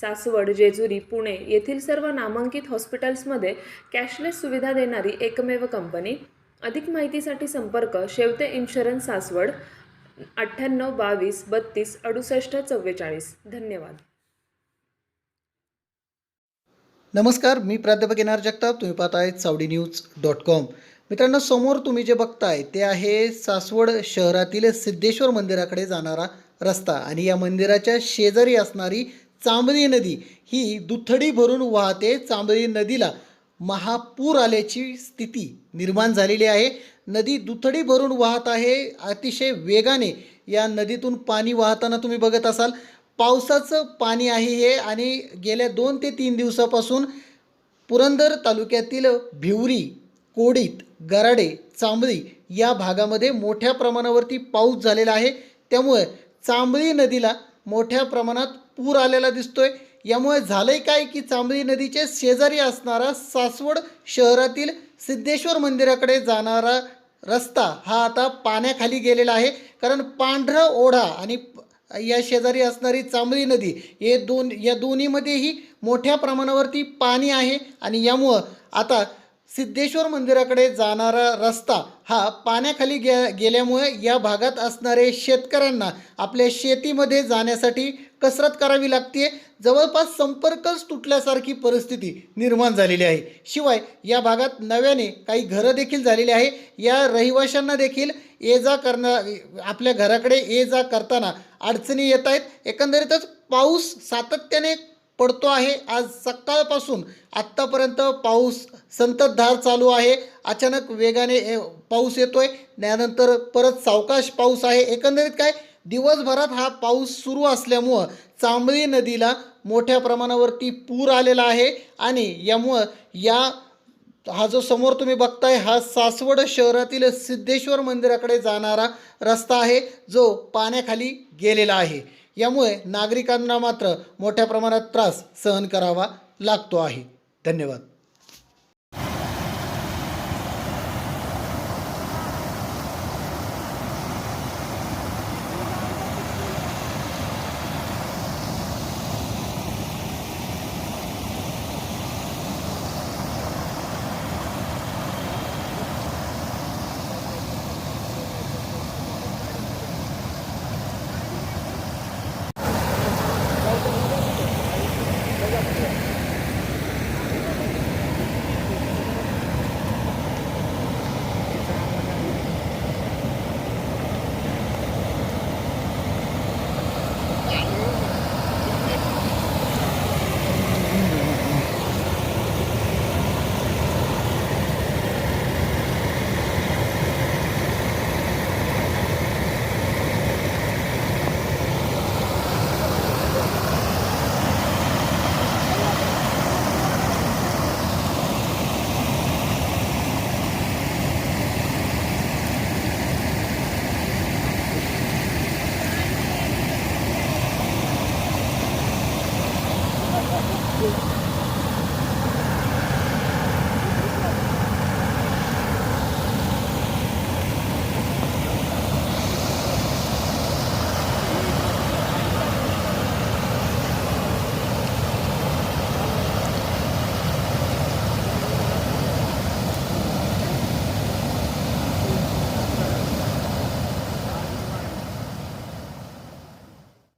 सासवड जेजुरी पुणे येथील सर्व नामांकित हॉस्पिटल्समध्ये कॅशलेस सुविधा देणारी एकमेव कंपनी. अधिक माहितीसाठी संपर्क शेवते इन्शुरन्स सासवड अठ्ठ्याण्णव बावीस बत्तीस अडुसष्ट चव्वेचाळीस. धन्यवाद. नमस्कार मी प्राध्यापक एन जगताप. तुम्ही पाहत आहेत सावडी न्यूज डॉट कॉम. मित्रांनो समोर तुम्ही जे बघताय ते आहे सासवड शहरातील सिद्धेश्वर मंदिराकडे जाणारा रस्ता आणि या मंदिराच्या शेजारी असणारी चांबरी नदी ही दुथडी भरून वाहते चांबरी नदीला महापूर आल्याची स्थिती निर्माण झालेली आहे. नदी दुथडी भरून वाहत आहे. अतिशय वेगाने या नदीतून पाणी वाहताना तुम्ही बघत असाल. पावसाचं पाणी आहे हे आणि गेल्या दोन ते तीन दिवसापासून पुरंदर तालुक्यातील भिवरी कोडीत गराडे चांबळी या भागामध्ये मोठ्या प्रमाणावरती पाऊस झालेला आहे. त्यामुळे चांबळी नदीला मोठ्या प्रमाणात पूर आलेला दिसतोय. यामुळे झालंय काय की चांबळी नदीचे शेजारी असणारा सासवड शहरातील सिद्धेश्वर मंदिराकडे जाणारा रस्ता हा आता पाण्याखाली गेलेला आहे. कारण पांढरा ओढा आणि या शेजारी असणारी चांबळी नदी हे दोन या दोन्हीमध्येही मोठ्या प्रमाणावरती पाणी आहे आणि यामुळं आता सिद्धेश्वर मंदिराकडे जाणारा रस्ता हा पाण्याखाली गे गेल्यामुळे या भागात असणारे शेतकऱ्यांना आपल्या शेतीमध्ये जाण्यासाठी कसरत करावी लागते जवळपास संपर्कच तुटल्यासारखी परिस्थिती निर्माण झालेली आहे. शिवाय या भागात नव्याने काही घरं देखील झालेली आहे. या रहिवाशांना देखील ये जा करणं आपल्या घराकडे ये जा करताना अडचणी येत आहेत. एकंदरीतच पाऊस सातत्याने पडतो आहे. आज सकाळपासून आत्तापर्यंत पाऊस संततधार चालू आहे. अचानक वेगाने पाऊस येतो आहे त्यानंतर परत सावकाश पाऊस आहे. एकंदरीत काय? दिवसभरात हा पाऊस सुरू असल्यामुळं चांबळी नदीला मोठ्या प्रमाणावरती पूर आलेला आहे. आणि यामुळं या हा जो समोर तुम्ही बघताय हा सासवड शहरातील सिद्धेश्वर मंदिराकडे जाणारा रस्ता आहे जो पाण्याखाली गेलेला आहे. यामुळे नागरिकांना मात्र मोठ्या प्रमाणात त्रास सहन करावा लागतो आहे. धन्यवाद.